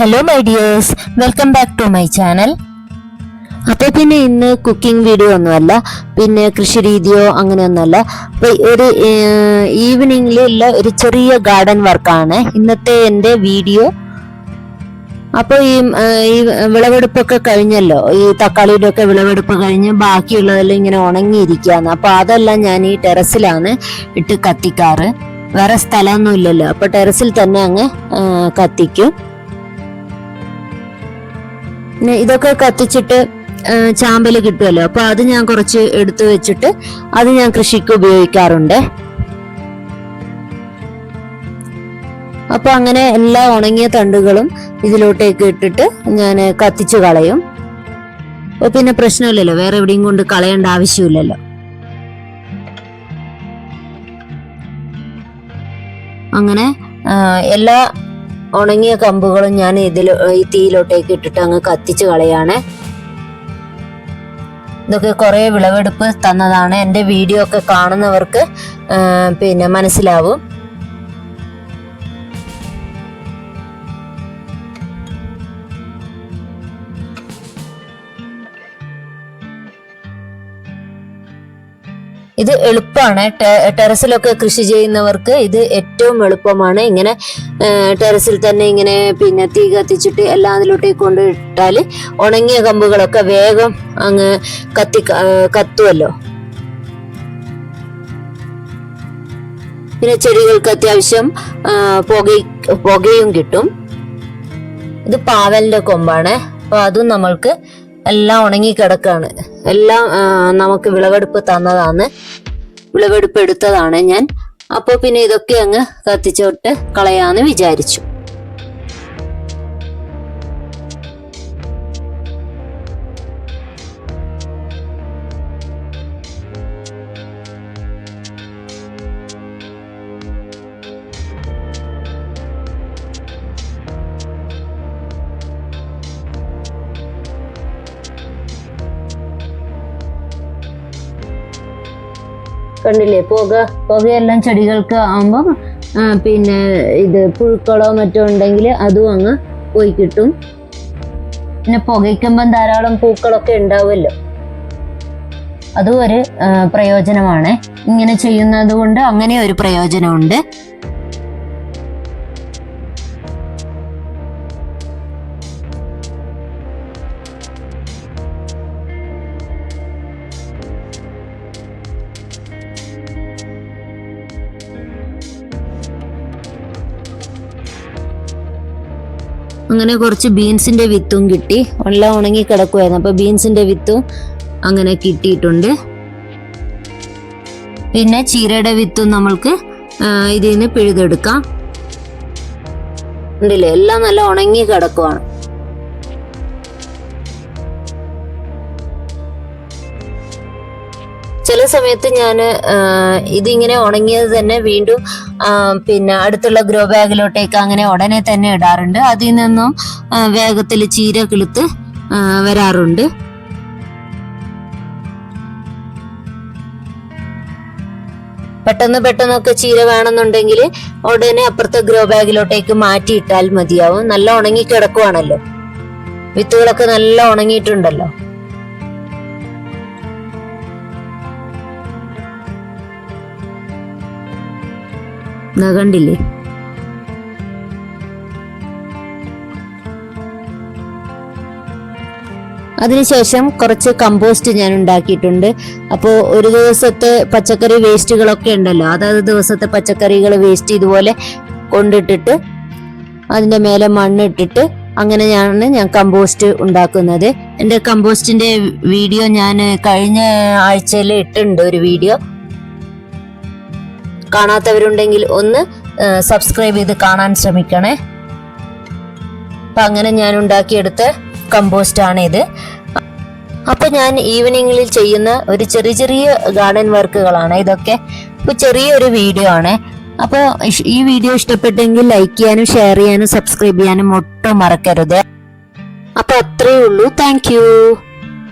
Hello my dears welcome back to my channel അപ്പോൾ പിന്നെ ഇന്ന് കുക്കിംഗ് വീഡിയോ ഒന്നുമല്ല. പിന്നെ കൃഷി രീതിയോ അങ്ങനെയൊന്നുമല്ല. അപ്പോൾ ഒരു ഈവനിങ്ങിലുള്ള ഒരു ചെറിയ ഗാർഡൻ വർക്കാണ് ഇന്നത്തെ എന്റെ വീഡിയോ അപ്പോൾ ഈ ഈ വിളവെടുപ്പൊക്കെ കഴിഞ്ഞല്ലോ. ഈ തക്കാളിയുടെ ഒക്കെ വിളവെടുപ്പ് കഴിഞ്ഞ് ബാക്കിയുള്ളതെല്ലാം ഇങ്ങനെ ഉണങ്ങിയിരിക്കുകയാണ്. അപ്പോൾ അതെല്ലാം ഞാൻ ഈ ടെറസിലാണ് ഇട്ട് കത്തിക്കാറ്. വേറെ സ്ഥലമൊന്നും ഇല്ലല്ലോ അപ്പോൾ ടെറസിൽ തന്നെ അങ്ങ് കത്തിക്കും. ഇതൊക്കെ കത്തിച്ചിട്ട് ചാമ്പൽ കിട്ടുമല്ലോ. അപ്പൊ അത് ഞാൻ കുറച്ച് എടുത്തു വെച്ചിട്ട് അത് ഞാൻ കൃഷിക്ക് ഉപയോഗിക്കാറുണ്ട്. അപ്പൊ അങ്ങനെ എല്ലാ ഉണങ്ങിയ തണ്ടുകളും ഇതിലോട്ടേക്ക് ഇട്ടിട്ട് ഞാൻ കത്തിച്ചു കളയും. അപ്പൊ പിന്നെ പ്രശ്നമില്ലല്ലോ വേറെ എവിടെയും കൊണ്ട് കളയേണ്ട ആവശ്യമില്ലല്ലോ. അങ്ങനെ എല്ലാ ഉണങ്ങിയ കമ്പുകളും ഞാൻ ഇതിൽ ഈ തീയിലോട്ടേക്ക് ഇട്ടിട്ട് അങ്ങ് കത്തിച്ച് കളയാണ്. ഇതൊക്കെ കുറേ വിളവെടുപ്പ് തന്നതാണ്. എന്റെ വീഡിയോ ഒക്കെ കാണുന്നവർക്ക് പിന്നെ മനസ്സിലാവും. ഇത് എളുപ്പമാണ് ടെറസിലൊക്കെ കൃഷി ചെയ്യുന്നവർക്ക് ഇത് ഏറ്റവും എളുപ്പമാണ്. ഇങ്ങനെ ടെറസിൽ തന്നെ ഇങ്ങനെ പിന്നെ തീ കത്തിച്ചിട്ട് എല്ലാം അതിലോട്ടേക്ക് ഉണങ്ങിയ കമ്പുകളൊക്കെ വേഗം അങ്ങ് കത്തി കത്തുമല്ലോ പിന്നെ ചെടികൾക്ക് അത്യാവശ്യം പുക പുകയും കിട്ടും. ഇത് പാവലിന്റെ കൊമ്പാണ്. അപ്പൊ അതും നമ്മൾക്ക് എല്ലാം ഉണങ്ങി കിടക്കാണ്. എല്ലാം നമുക്ക് വിളവെടുപ്പ് തന്നതാണ്. വിളവെടുപ്പ് എടുത്തതാണ് ഞാൻ. അപ്പോൾ പിന്നെ ഇതൊക്കെ അങ്ങ് കത്തിച്ചോട്ട് കളയാന്ന് വിചാരിച്ചു. കണ്ടില്ലേ? പുക പുകയെല്ലാം ചെടികൾക്ക് ആകുമ്പം പിന്നെ ഇത് പുഴുക്കളോ മറ്റോ ഉണ്ടെങ്കിൽ അതും അങ്ങ് പോയി കിട്ടും. പിന്നെ പുകയ്ക്കുമ്പം ധാരാളം പൂക്കളൊക്കെ ഉണ്ടാവുമല്ലോ. അതും ഒരു പ്രയോജനമാണ്. ഇങ്ങനെ ചെയ്യുന്നത് കൊണ്ട് അങ്ങനെ ഒരു പ്രയോജനമുണ്ട്. അങ്ങനെ കുറച്ച് ബീൻസിന്റെ വിത്തും കിട്ടി. എല്ലാം ഉണങ്ങി കിടക്കുമായിരുന്നു അപ്പോൾ ബീൻസിന്റെ വിത്തും അങ്ങനെ കിട്ടിയിട്ടുണ്ട്. പിന്നെ ചീരയുടെ വിത്തും നമ്മൾക്ക് ഇതിൽ നിന്ന് പിഴുതെടുക്കാം. ഉണ്ടല്ലേ? എല്ലാം നല്ല ഉണങ്ങി കിടക്കുവാണ്. ചില സമയത്ത് ഞാൻ ഇതിങ്ങനെ ഉണങ്ങിയത് തന്നെ വീണ്ടും പിന്നെ അടുത്തുള്ള ഗ്രോ ബാഗിലോട്ടേക്ക് അങ്ങനെ ഉടനെ തന്നെ ഇടാറുണ്ട്. അതിൽ നിന്നും വേഗത്തിൽ ചീര കിളുത്ത് വരാറുണ്ട്. പെട്ടെന്ന് പെട്ടെന്നൊക്കെ ചീര വേണമെന്നുണ്ടെങ്കിൽ ഉടനെ അപ്പുറത്തെ ഗ്രോ ബാഗിലോട്ടേക്ക് മാറ്റിയിട്ടാൽ മതിയാവും. നല്ല ഉണങ്ങി കിടക്കുവാണല്ലോ വിത്തുകളൊക്കെ നല്ല ഉണങ്ങിയിട്ടുണ്ടല്ലോ. കണ്ടില്ലേ? അതിനുശേഷം കുറച്ച് കമ്പോസ്റ്റ് ഞാൻ ഉണ്ടാക്കിയിട്ടുണ്ട്. അപ്പോൾ ഒരു ദിവസത്തെ പച്ചക്കറി വേസ്റ്റുകളൊക്കെ ഉണ്ടല്ലോ അതായത് ദിവസത്തെ പച്ചക്കറികൾ വേസ്റ്റ് ഇതുപോലെ കൊണ്ടിട്ടിട്ട് അതിന്റെ മേലെ മണ്ണിട്ടിട്ട് അങ്ങനെയാണ് ഞാൻ കമ്പോസ്റ്റ് ഉണ്ടാക്കുന്നത്. എന്റെ കമ്പോസ്റ്റിന്റെ വീഡിയോ ഞാൻ കഴിഞ്ഞ ആഴ്ചയിൽ ഇട്ടിട്ടുണ്ട് ഒരു വീഡിയോ. കാണാത്തവരുണ്ടെങ്കിൽ ഒന്ന് സബ്സ്ക്രൈബ് ചെയ്ത് കാണാൻ ശ്രമിക്കണേ. അപ്പം അങ്ങനെ ഞാൻ ഉണ്ടാക്കിയെടുത്ത കമ്പോസ്റ്റ് ആണ് ഇത് അപ്പോൾ ഞാൻ ഈവനിങ്ങിൽ ചെയ്യുന്ന ഒരു ചെറിയ ചെറിയ ഗാർഡൻ വർക്കുകളാണ് ഇതൊക്കെ ഇപ്പോൾ ചെറിയൊരു വീഡിയോ ആണ്. അപ്പോൾ ഈ വീഡിയോ ഇഷ്ടപ്പെട്ടെങ്കിൽ ലൈക്ക് ചെയ്യാനും ഷെയർ ചെയ്യാനും സബ്സ്ക്രൈബ് ചെയ്യാനും ഒട്ടും മറക്കരുത്. അപ്പോൾ അത്രയേ ഉള്ളൂ. താങ്ക്